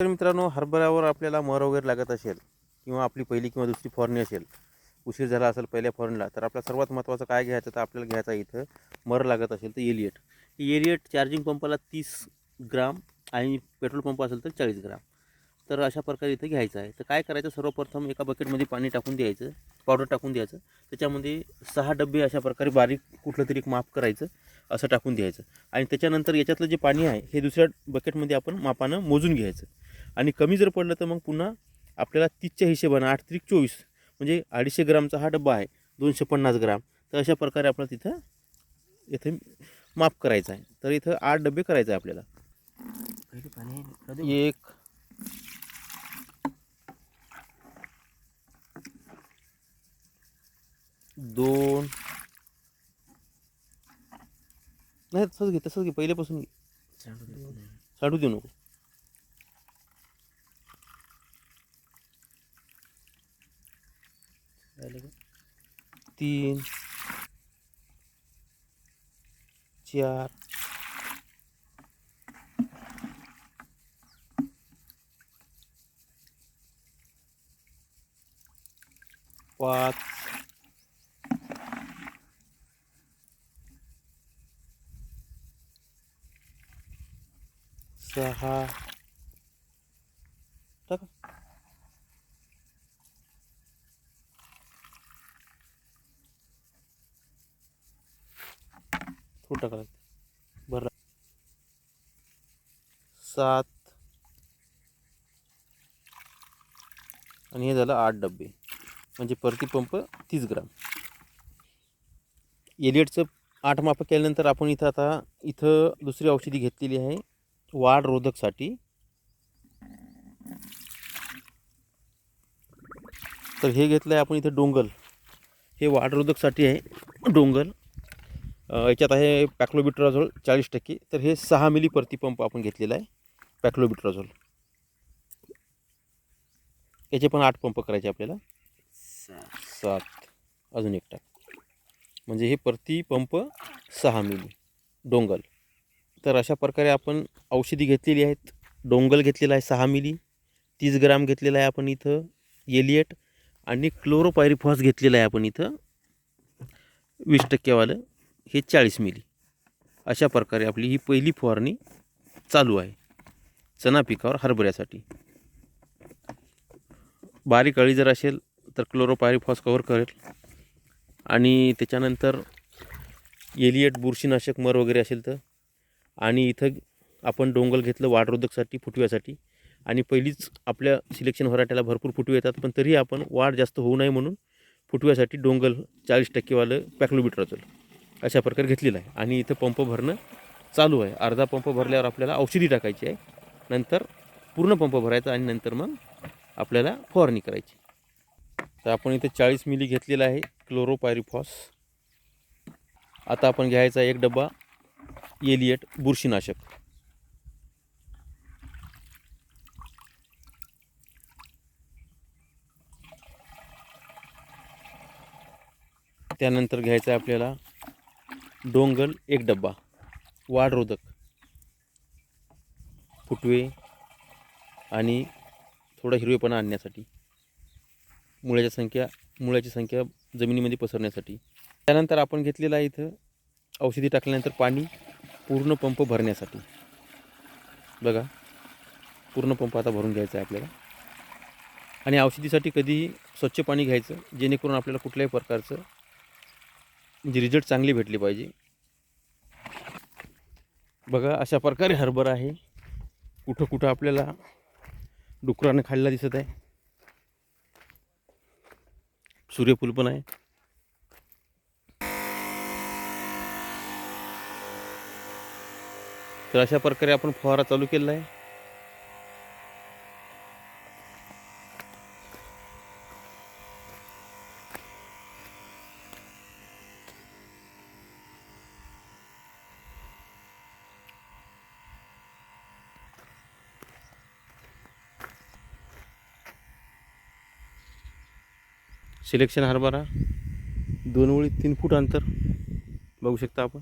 तर मित्रांनो हरभऱ्यावर आपल्याला मर वगैरे लागत असेल किंवा आपली पहिली किंवा दुसरी फॉरणी असेल उशीर झाला असेल पहिल्या फवारणीला तर आपला सर्वात महत्त्वाचं काय घ्यायचं तर आपल्याला घ्यायचं इथं मर लागत असेल तर एलिएट एलिएट चार्जिंग पंपाला तीस ग्राम आणि पेट्रोल पंप असेल तर चाळीस ग्राम. तर अशा प्रकारे इथं घ्यायचं आहे. तर काय करायचं? सर्वप्रथम एका बकेटमध्ये पाणी टाकून द्यायचं पावडर टाकून द्यायचं. त्याच्यामध्ये सहा डबे अशा प्रकारे बारीक कुठलं तरी एक माप करायचं असं टाकून द्यायचं. आणि त्याच्यानंतर याच्यातलं जे पाणी आहे हे दुसऱ्या बकेटमध्ये आपण मापानं मोजून घ्यायचं. आणि कमी जर पडलं तर मग पुन्हा आपल्याला तीसच्या हिशेबानं आठ त्रिक चोवीस म्हणजे अडीचशे ग्रामचा हा डब्बा आहे दोनशे पन्नास ग्राम तर अशा प्रकारे आपल्याला तिथं इथे माप करायचं आहे तर इथं आठ डबे करायचं आहे आपल्याला. एक दोन नाही तसंच घे तसंच घे पहिल्यापासून घे. साडू देऊ नको झालं का? तीन चार पाच सहा थोडं लागते बरं. सात. आणि हे झालं आठ डब्बे. म्हणजे प्रतिपंप तीस ग्राम. एलिएटचं आठ मापं केल्यानंतर आपण इथं आता इथं दुसरी औषधी घेतलेली आहे वाढ रोधकसाठी. तर हे घेतलं आहे आपण इथं डोंगल. हे वाढ रोधकसाठी आहे डोंगल. याच्यात आहे पॅक्लोबिट्राझोल चाळीस टक्के. तर हे सहा मिली प्रतिपंप आपण घेतलेला आहे पॅक्लोबिट्राझोल. याचे पण आठ पंप करायचे आपल्याला. सात. अजून एक टाक. म्हणजे हे प्रतिपंप सहा मिली. डोंगल. तर अशा प्रकारे आपण औषधी घेतलेली आहेत. डोंगल घेतलेला आहे सहा मिली. तीस ग्राम घेतलेला आहे आपण इथं एलिएट. आणि क्लोरोपायरिफॉस घेतलेला आहे आपण इथं. वीस टक्केवालं. हे चाळीस मिली. अशा प्रकारे आपली ही पहिली फवारणी चालू आहे. चणा पिकावर हरभऱ्यासाठी. बारीक अळी जर असेल तर क्लोरोपायरिफॉस कव्हर करेल. आणि त्याच्यानंतर एलिएट बुरशीनाशक मर वगैरे असेल तर. आणि इथं आपण डोंगल घेतलं वाढरोधकसाठी फुटव्यासाठी. आणि पहिलीच आपल्या सिलेक्शन व्हरायटीला भरपूर फुटवे येतात पण तरीही आपण वाढ जास्त होऊ नये म्हणून फुटव्यासाठी डोंगल चाळीस टक्केवालं पॅक्लोबिट्राझोल अशा प्रकारे घेतलेला आहे. आणि इथं पंप भरणं चालू आहे. अर्धा पंप भरल्यावर आपल्याला औषधी टाकायची आहे. नंतर पूर्ण पंप भरायचा आणि नंतर मग आपल्याला फवारणी करायची. तर आपण इथे चाळीस मिली घेतलेला आहे. क्लोरोपायरिफॉस. आता आपण घ्यायचा एक डबा एलिएट बुरशीनाशक. त्यानंतर घ्यायचं आहे आपल्याला डोंगल एक डब्बा. वाढरोधक फुटवे आणि थोडा हिरवेपणा आणण्यासाठी. मुळ्याच्या संख्या मुळ्याची संख्या जमिनीमध्ये पसरण्यासाठी. त्यानंतर आपण घेतलेला आहे इथं औषधी टाकल्यानंतर पाणी पूर्ण पंप भरण्यासाठी. बघा पूर्ण पंप आता भरून घ्यायचा आहे आपल्याला. आणि औषधीसाठी कधीही स्वच्छ पाणी घ्यायचं जेणेकरून आपल्याला कुठल्याही प्रकारचं म्हणजे रिझल्ट चांगली भेटली पाहिजे. बघा अशा प्रकारे हरभरा आहे. कुठं कुठं आपल्याला डुकरानं खाल्ला दिसत आहे. सूर्यफूल पण आहे. तर अशा प्रकारे आपण फवारा चालू केला आहे. सिलेक्शन हरभरा दोन ओळी तीन फूट अंतर बघू शकता आपण.